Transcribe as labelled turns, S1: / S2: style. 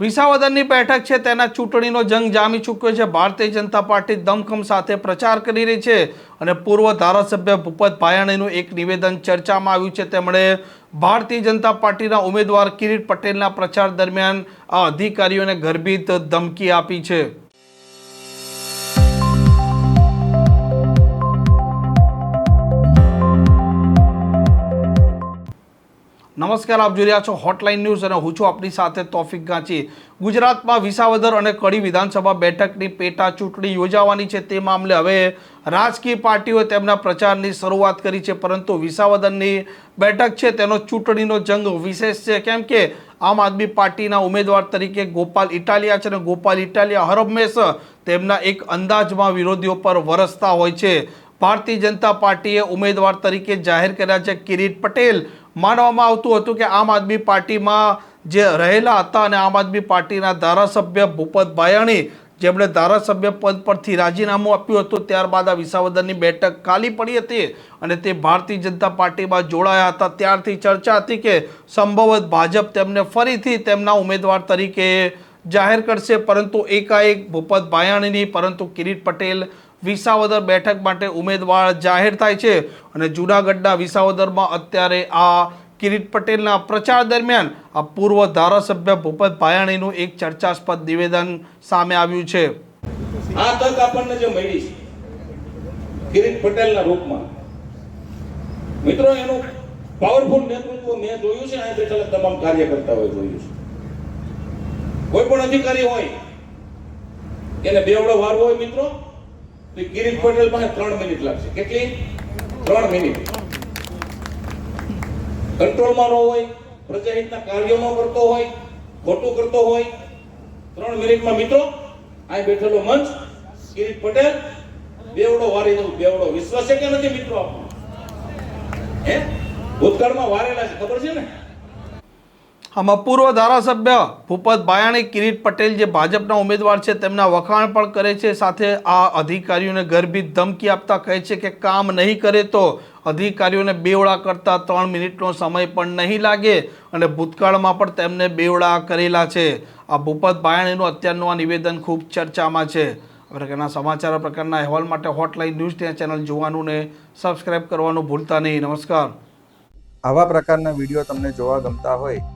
S1: વિસાવદરની બેઠક છે, તેના ચૂંટણીનો જંગ જામી ચૂક્યો છે. ભારતીય જનતા પાર્ટી દમખમ સાથે પ્રચાર કરી રહી છે અને પૂર્વ ધારાસભ્ય ભૂપત ભાયાણીનું એક નિવેદન ચર્ચામાં આવ્યું છે. તેમણે ભારતીય જનતા પાર્ટીના ઉમેદવાર કિરીટ પટેલના પ્રચાર દરમિયાન આ અધિકારીઓને ગર્ભિત ધમકી આપી છે. નમસ્કાર, આપ જોઈ રહ્યા છો હોટલાઇન ન્યૂઝ અને હું છું આપની સાથે તોફિક ગાંચી. ગુજરાતમાં વિસાવદર અને કડી વિધાનસભા બેઠકની પેટા ચૂંટણી યોજાવાની છે તે મામલે હવે રાજકીય પાર્ટીઓએ તેમના પ્રચારની શરૂઆત કરી છે, પરંતુ વિસાવદરની બેઠક છે તેનો ચૂંટણીનો જંગ વિશેષ છે. કેમ કે આમ આદમી પાર્ટીના ઉમેદવાર તરીકે ગોપાલ ઇટાલિયા છે અને ગોપાલ ઇટાલિયા હરમેશ તેમના એક અંદાજમાં વિરોધીઓ પર વરસતા હોય છે. ભારતીય જનતા પાર્ટીએ ઉમેદવાર તરીકે જાહેર કર્યા છે કિરીટ પટેલ. માનવામાં આવતું હતું કે આમ આદમી પાર્ટીમાં જે રહેલા હતા અને આમ આદમી પાર્ટીના ધારાસભ્ય ભૂપત ભાયાણી જેમણે ધારાસભ્ય પદ પરથી રાજીનામું આપ્યું હતું, ત્યારબાદ આ વિસાવદરની બેઠક ખાલી પડી હતી અને તે ભારતીય જનતા પાર્ટીમાં જોડાયા હતા. ત્યારથી ચર્ચા હતી કે સંભવત ભાજપ તેમને ફરીથી તેમના ઉમેદવાર તરીકે જાહેર કરશે, પરંતુ એકાએક ભૂપત ભાયાણીની પરંતુ કિરીટ પટેલ વિસાવદર બેઠક માટે ઉમેદવાર જાહેર થાય છે અને જૂનાગઢના વિસાવદરમાં અત્યારે આ કિરીટ પટેલના પ્રચાર દરમિયાન આ પૂર્વ ધારાસભ્ય ભૂપત ભાયાણીનું એક ચર્ચાસ્પદ નિવેદન સામે આવ્યું છે.
S2: આ તક આપણને જે મળી છે, કિરીટ પટેલના રૂપમાં, મિત્રો, એનું પાવરફુલ નેતૃત્વ મેં જોયું છે અહીં બેઠેલા તમામ કાર્યકર્તાઓએ જોયું છે. કોઈ પણ અધિકારી હોય, એને બેવડો વાર હોય, મિત્રો તો કિરીટ પટેલ પાસે ત્રણ મિનિટ લાગશે. કેટલી? ત્રણ મિનિટ. કંટ્રોલમાં ન હોય પ્રજાહિતના કાર્યોમાં કરતો હોય, ખોટું કરતો હોય. ત્રણ મિનિટમાં મિત્રો આ બેઠેલો મંચ, કિરીટ પટેલ, બેવડો વારી દઉં બેવડો વિશ્વાસ છે કે નથી મિત્રો આપણો હે? ભૂતકાળમાં વારેલા છે, ખબર છે ને?
S1: આમાં પૂર્વ ધારાસભ્ય ભૂપત બાયાણી, કિરીટ પટેલ જે ભાજપના ઉમેદવાર છે, તેમના વખાણ પણ કરે છે. સાથે આ અધિકારીઓને ગર્ભિત ધમકી આપતા કહે છે કે કામ નહીં કરે તો અધિકારીઓને બેવડા કરતા ત્રણ મિનિટનો સમય પણ નહીં લાગે અને ભૂતકાળમાં પણ તેમને બેવડા કરેલા છે. આ ભૂપત બાયાણીનું અત્યારનું આ નિવેદન ખૂબ ચર્ચામાં છે. પ્રકારના સમાચાર પ્રકારના અહેવાલ માટે હોટલાઇન ન્યૂઝ ચેનલ જોવાનું ને સબસ્ક્રાઇબ કરવાનું ભૂલતા નહીં. નમસ્કાર.
S3: આવા પ્રકારના વીડિયો તમને જોવા ગમતા હોય